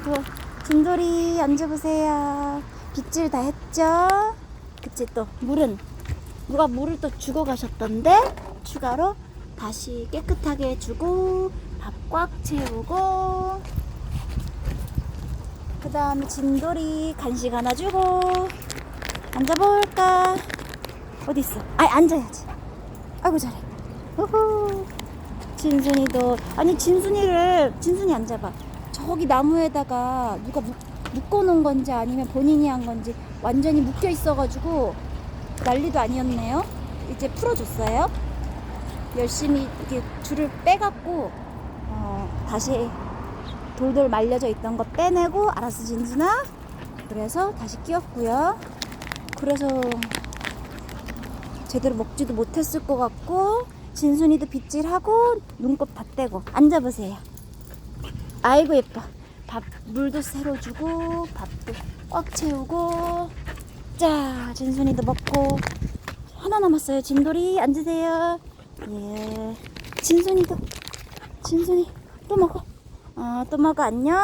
아이고 진돌이 앉아보세요. 빗질 다 했죠? 그치 또 물은. 누가 물을 또 주고 가셨던데? 추가로 다시 깨끗하게 해주고 밥 꽉 채우고. 그 다음에 진돌이 간식 하나 주고 앉아볼까? 어디 있어? 아 앉아야지. 아이고 잘해. 우후. 진순이도. 아니 진순이를 진순이 앉아봐 저기 나무에다가 누가 묶, 묶어놓은 건지 아니면 본인이 한 건지 완전히 묶여 있어가지고 난리도 아니었네요. 이제 풀어줬어요. 열심히 이렇게 줄을 빼갖고 어, 다시 돌돌 말려져 있던 거 빼내고 알았어 진순아. 그래서 다시 끼웠고요. 그래서 제대로 먹지도 못했을 것 같고 진순이도 빗질하고 눈곱 다 떼고 앉아보세요 아이고 예뻐. 밥 물도 새로 주고 밥도 꽉 채우고. 자 진순이도 먹고. 하나 남았어요. 진돌이 앉으세요. 예. 진순이도 진순이 또 먹어. 어, 또 먹어. 안녕